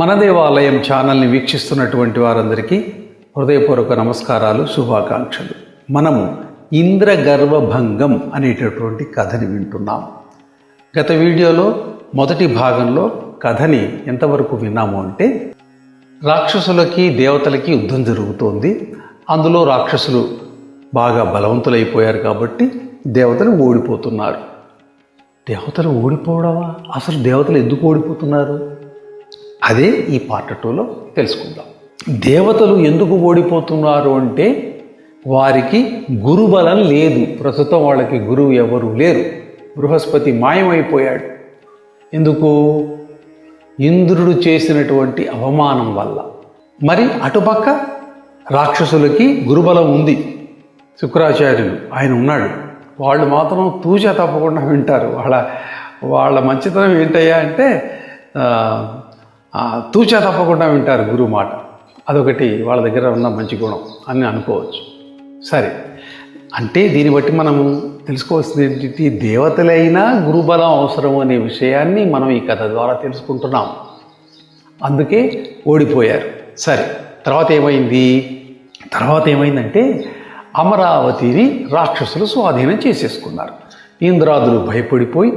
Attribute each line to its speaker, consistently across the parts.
Speaker 1: మన దేవాలయం ఛానల్ని వీక్షిస్తున్నటువంటి వారందరికీ హృదయపూర్వక నమస్కారాలు శుభాకాంక్షలు మనము ఇంద్రగర్వభంగం అనేటటువంటి కథని వింటున్నాం గత వీడియోలో మొదటి భాగంలో కథని ఎంతవరకు విన్నాము అంటే రాక్షసులకి దేవతలకి యుద్ధం జరుగుతోంది అందులో రాక్షసులు బాగా బలవంతులైపోయారు కాబట్టి దేవతలు ఓడిపోతున్నారు దేవతలు ఓడిపోవడమా అసలు దేవతలు ఎందుకు ఓడిపోతున్నారు అదే ఈ పార్ట్ టూలో తెలుసుకుందాం దేవతలు ఎందుకు ఓడిపోతున్నారు అంటే వారికి గురుబలం లేదు ప్రస్తుతం వాళ్ళకి గురువు ఎవరు లేరు బృహస్పతి మాయమైపోయాడు ఎందుకు ఇంద్రుడు చేసినటువంటి అవమానం వల్ల మరి అటుపక్క రాక్షసులకి గురుబలం ఉంది శుక్రాచార్యులు ఆయన ఉన్నాడు వాళ్ళు మాత్రం తూచా తప్పకుండా వింటారు వాళ్ళ వాళ్ళ మంచితనం ఏంటయ్యా అంటే తూచా తప్పకుండా వింటారు గురువు మాట అదొకటి వాళ్ళ దగ్గర ఉన్న మంచి గుణం అని అనుకోవచ్చు సరే అంటే దీన్ని బట్టి మనము తెలుసుకోవాల్సింది ఏంటి దేవతలైనా గురుబలం అవసరం అనే విషయాన్ని మనం ఈ కథ ద్వారా తెలుసుకుంటున్నాం అందుకే ఓడిపోయారు సరే తర్వాత ఏమైంది తర్వాత ఏమైందంటే అమరావతిని రాక్షసులు స్వాధీనం చేసేసుకున్నారు ఇంద్రాదులు భయపడిపోయి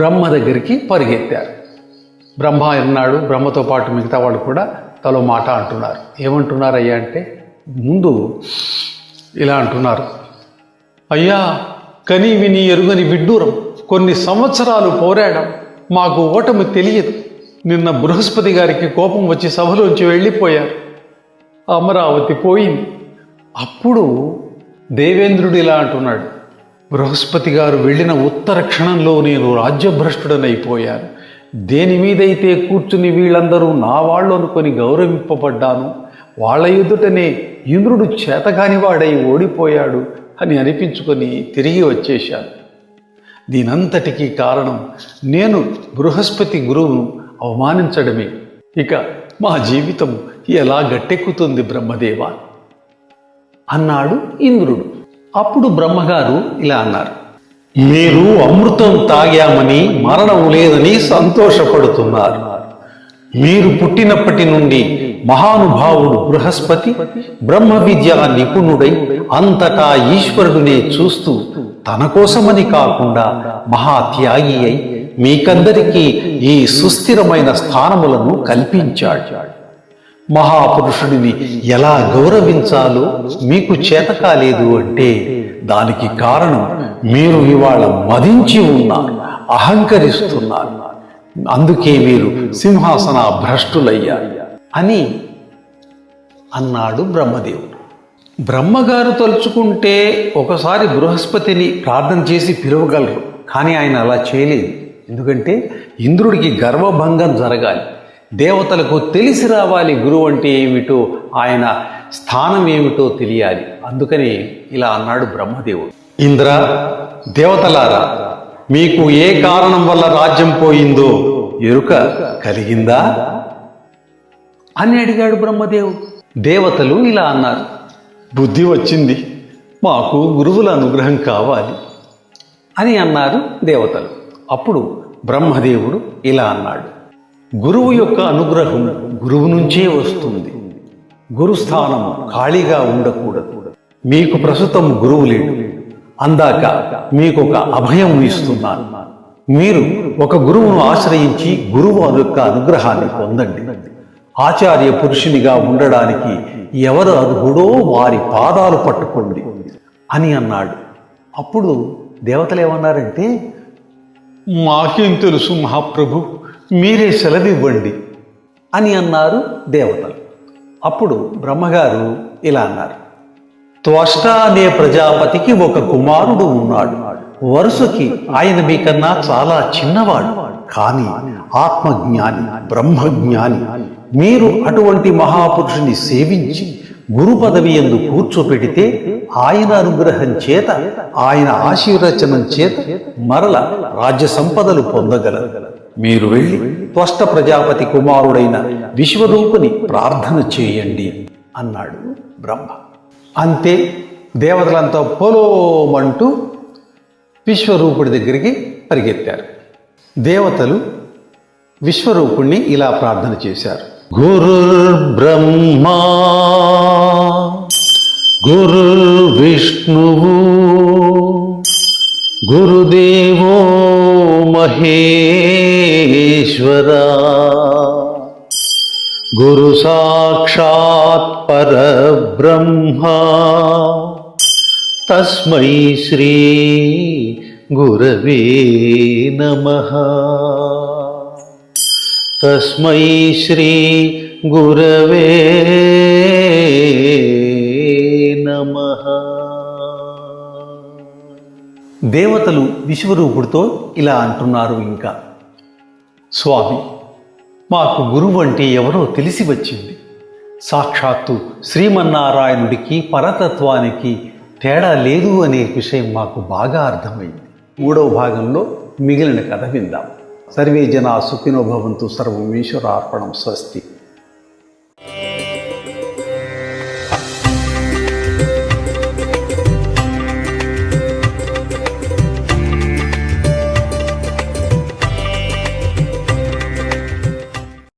Speaker 1: బ్రహ్మ దగ్గరికి పరిగెత్తారు బ్రహ్మ అన్నాడు బ్రహ్మతో పాటు మిగతా వాళ్ళు కూడా తలో మాట అంటున్నారు ఏమంటున్నారు అయ్యా అంటే ముందు ఇలా అంటున్నారు అయ్యా కని విని ఎరుగని విడ్డూరం కొన్ని సంవత్సరాలు పోరాడం మాకు ఓటమి తెలియదు నిన్న బృహస్పతి గారికి కోపం వచ్చి సభలోంచి వెళ్ళిపోయారు అమరావతి పోయింది అప్పుడు దేవేంద్రుడు ఇలా అంటున్నాడు బృహస్పతి గారు వెళ్ళిన ఉత్తర క్షణంలో నేను రాజ్యభ్రష్టుడనైపోయాను దేని మీదైతే కూర్చుని వీళ్ళందరూ నా వాళ్ళు అనుకొని గౌరవింపబడ్డాను వాళ్ళ ఎదుటనే ఇంద్రుడు చేతగానివాడై ఓడిపోయాడు అని అనిపించుకొని తిరిగి వచ్చేశాను దీనంతటికీ కారణం నేను బృహస్పతి గురువును అవమానించడమే ఇక మా జీవితం ఎలా గట్టెక్కుతుంది బ్రహ్మదేవ అన్నాడు ఇంద్రుడు అప్పుడు బ్రహ్మగారు ఇలా అన్నారు మీరు అమృతం తాగామని మరణం లేదని సంతోషపడుతున్నారు మీరు పుట్టినప్పటి నుండి మహానుభావుడు బృహస్పతి బ్రహ్మ విద్యా నిపుణుడై అంతటా ఈశ్వరుడినే చూస్తూ తన కోసమని కాకుండా మహాత్యాగి అయి మీకందరికీ ఈ సుస్థిరమైన స్థానములను కల్పించాడు మహాపురుషుడిని ఎలా గౌరవించాలో మీకు చేత కాలేదు అంటే దానికి కారణం మీరు ఇవాళ మదించి ఉన్నారు అహంకరిస్తున్నారు అందుకే మీరు సింహాసన భ్రష్టులయ్యారు అని అన్నాడు బ్రహ్మదేవుడు బ్రహ్మగారు తలుచుకుంటే ఒకసారి బృహస్పతిని ప్రార్థన చేసి పిలవగలరు కానీ ఆయన అలా చేయలేదు ఎందుకంటే ఇంద్రుడికి గర్వభంగం జరగాలి దేవతలకు తెలిసి రావాలి గురువు అంటే ఏమిటో ఆయన స్థానం ఏమిటో తెలియాలి అందుకని ఇలా అన్నాడు బ్రహ్మదేవుడు ఇంద్ర దేవతలారా మీకు ఏ కారణం వల్ల రాజ్యం పోయిందో ఎరుక కలిగిందా అని అడిగాడు బ్రహ్మదేవు దేవతలు ఇలా అన్నారు బుద్ధి వచ్చింది మాకు గురువుల అనుగ్రహం కావాలి అని అన్నారు దేవతలు అప్పుడు బ్రహ్మదేవుడు ఇలా అన్నాడు గురువు యొక్క అనుగ్రహం గురువు నుంచే వస్తుంది గురుస్థానం ఖాళీగా ఉండకూడదు మీకు ప్రస్తుతం గురువు లేడు అందాక మీకు ఒక అభయం ఇస్తున్నాను మీరు ఒక గురువును ఆశ్రయించి గురువు యొక్క అనుగ్రహాన్ని పొందండి ఆచార్య పురుషునిగా ఉండడానికి ఎవరు అర్హుడో వారి పాదాలు పట్టుకోండి అని అన్నాడు అప్పుడు దేవతలు ఏమన్నారంటే మాకేం తెలుసు మహాప్రభు మీరే సెలవివ్వండి అని అన్నారు దేవతలు అప్పుడు బ్రహ్మగారు ఇలా అన్నారు త్వష్ట అనే ప్రజాపతికి ఒక కుమారుడు ఉన్నాడు వరుసకి ఆయన మీకన్నా చాలా చిన్నవాడు కానీ ఆత్మజ్ఞాని బ్రహ్మజ్ఞాని మీరు అటువంటి మహాపురుషుని సేవించి గురు పదవి ఎందు కూర్చోపెడితే ఆయన అనుగ్రహం చేత ఆయన ఆశీర్వచనం చేత మరల రాజ్య సంపదలు పొందగలరు మీరు వెళ్ళి త్వష్ట ప్రజాపతి కుమారుడైన విశ్వరూపుని ప్రార్థన చేయండి అన్నాడు బ్రహ్మ అంతే దేవతలంతా పొలోమంటూ విశ్వరూపుడి దగ్గరికి పరిగెత్తారు దేవతలు విశ్వరూపుణ్ణి ఇలా ప్రార్థన చేశారు
Speaker 2: గురుర్బ్రహ్మా గురు విష్ణువు గురుదేవో మహేశ్వరా గురు సాక్షాత్ పరబ్రహ్మ తస్మై శ్రీ గురవే నమ తస్మై శ్రీ గురవే నమ
Speaker 1: దేవతలు విశ్వరూపుడితో ఇలా అంటున్నారు ఇంకా స్వామి మాకు గురువు అంటే ఎవరో తెలిసి వచ్చింది సాక్షాత్తు శ్రీమన్నారాయణుడికి పరతత్వానికి తేడా లేదు అనే విషయం మాకు బాగా అర్థమైంది మూడవ భాగంలో మిగిలిన కథ విందాం సర్వే జనా సుఖినోభవంతు సర్వం ఈశ్వరార్పణం స్వస్తి